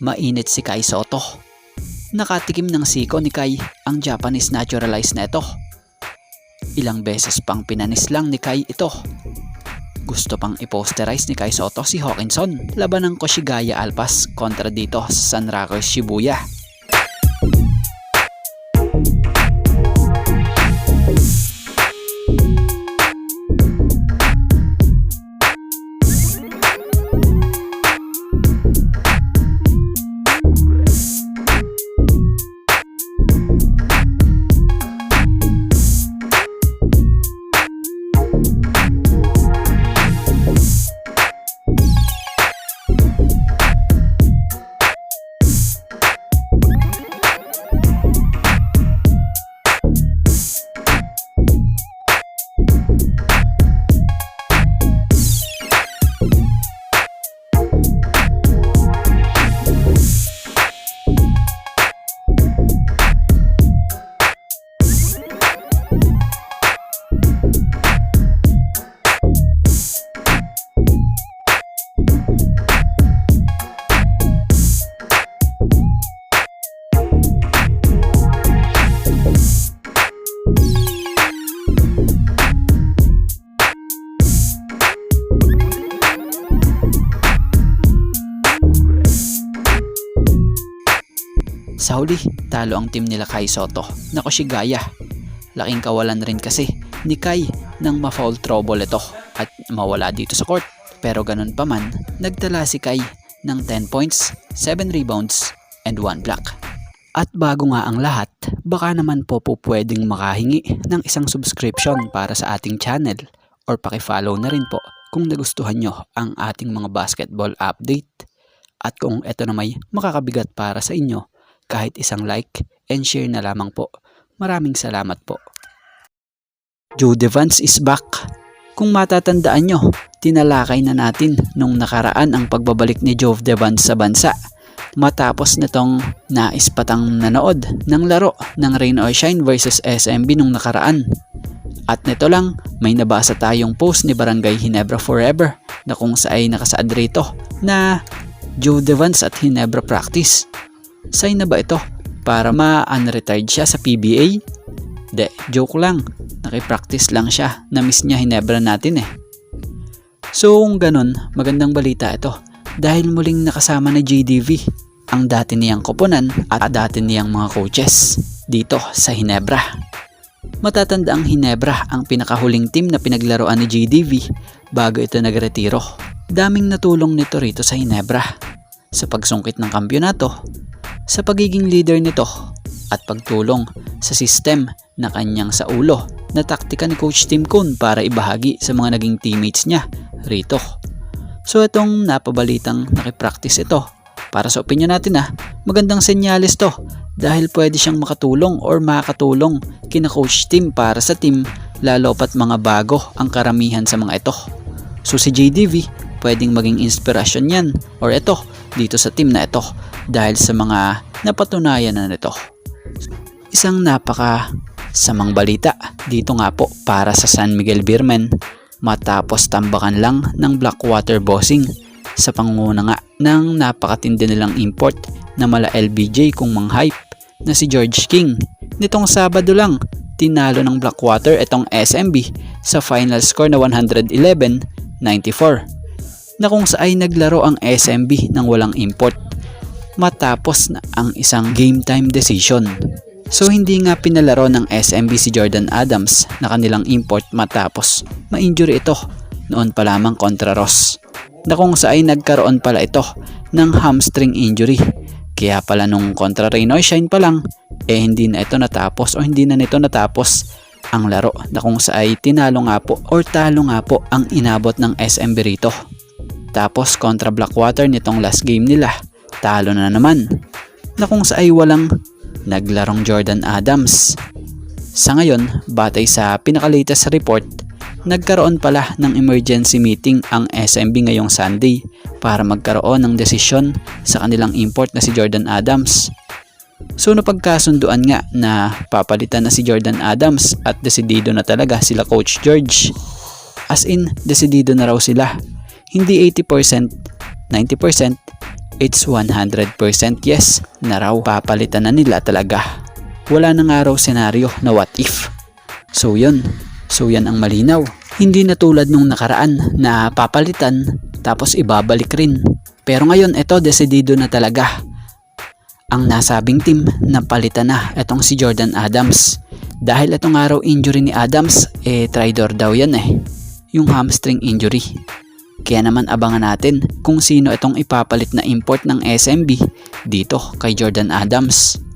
Mainit si Kai Soto. Nakatikim ng siko ni Kai ang Japanese naturalized na ito. Ilang beses pang pinanis lang ni Kai ito. Gusto pang i-posterize ni Kai Soto si Hawkinson laban ng Koshigaya Alpas kontra dito sa San Roque Shibuya. Sa huli, talo ang team nila Kai Soto na Koshigaya. Laking kawalan rin kasi ni Kai nang ma-foul trouble ito at mawala dito sa court. Pero ganun pa man, nagtala si Kai ng 10 points, 7 rebounds, and 1 block. At bago nga ang lahat, baka naman po po pwedeng makahingi ng isang subscription para sa ating channel or pakifollow na rin po kung nagustuhan nyo ang ating mga basketball update. At kung ito na may makakabigat para sa inyo, kahit isang like and share na lamang po. Maraming salamat po. Jude Vance is back. Kung matatandaan nyo, tinalakay na natin nung nakaraan ang pagbabalik ni Jove Devance sa bansa. Matapos nitong nais patang nanood ng laro ng Rain or Shine versus SMB nung nakaraan. At nito lang, may nabasa tayong post ni Barangay Hinebra Forever na kung sa ay nakasaad rito na Joe Devance at Hinebra practice. Sign na ba ito para ma-unretired siya sa PBA? De, joke lang. Nakipractice lang siya. Na-miss niya Hinebra natin eh. So kung ganun, magandang balita ito dahil muling nakasama ni JDV ang dati niyang koponan at dati niyang mga coaches dito sa Hinebra. Matatanda ang Hinebra ang pinakahuling team na pinaglaruan ni JDV bago ito nagretiro. Daming natulong nito rito sa Hinebra sa pagsungkit ng kampyonato, sa pagiging leader nito at pagtulong sa system na kanyang sa ulo na taktika ni Coach Tim Kun para ibahagi sa mga naging teammates niya rito. So itong napabalitang nakipractice ito. Para sa opinion natin ah, magandang senyales to dahil pwede siyang makatulong or makakatulong kina Coach Tim para sa team lalo pat mga bago ang karamihan sa mga ito. So si JDV pwedeng maging inspirasyon yan or ito dito sa team na ito dahil sa mga napatunayan na nito. Isang napaka samang balita dito nga po para sa San Miguel Beermen matapos tambakan lang ng Blackwater Bossing sa pangunguna nga ng napakatindi nilang import na mala LBJ kung mang hype na si George King. Nitong Sabado lang, tinalo ng Blackwater itong SMB sa final score na 111-94 na kung sa ay naglaro ang SMB ng walang import matapos na ang isang game time decision. So hindi nga pinalaro ng SMB si Jordan Adams na kanilang import matapos ma-injury ito noon pa lamang kontra Ross na kung sa ay nagkaroon pala ito ng hamstring injury. Kaya pala nung kontra Reynoy Shine pa lang, eh hindi na ito natapos o hindi na nito natapos ang laro na kung sa ay tinalo nga po or talo nga po ang inabot ng SMB rito. Tapos kontra Blackwater nitong last game nila, talo na naman. Na kung sa ay walang naglarong Jordan Adams. Sa ngayon, batay sa pinakalatest report, nagkaroon pala ng emergency meeting ang SMB ngayong Sunday para magkaroon ng desisyon sa kanilang import na si Jordan Adams. So napagkasunduan nga na papalitan na si Jordan Adams at desidido na talaga sila Coach George. As in, desidido na raw sila. Hindi 80%, 90%, It's 100% yes na raw papalitan na nila talaga. Wala na nga raw senaryo na what if. So yun, so yan ang malinaw. Hindi na tulad nung nakaraan na papalitan tapos ibabalik rin. Pero ngayon ito desidido na talaga. Ang nasabing team na palitan na itong si Jordan Adams. Dahil itong araw injury ni Adams, eh tridor daw yan eh. Yung hamstring injury. Kaya naman abangan natin kung sino itong ipapalit na import ng SMB dito kay Jordan Adams.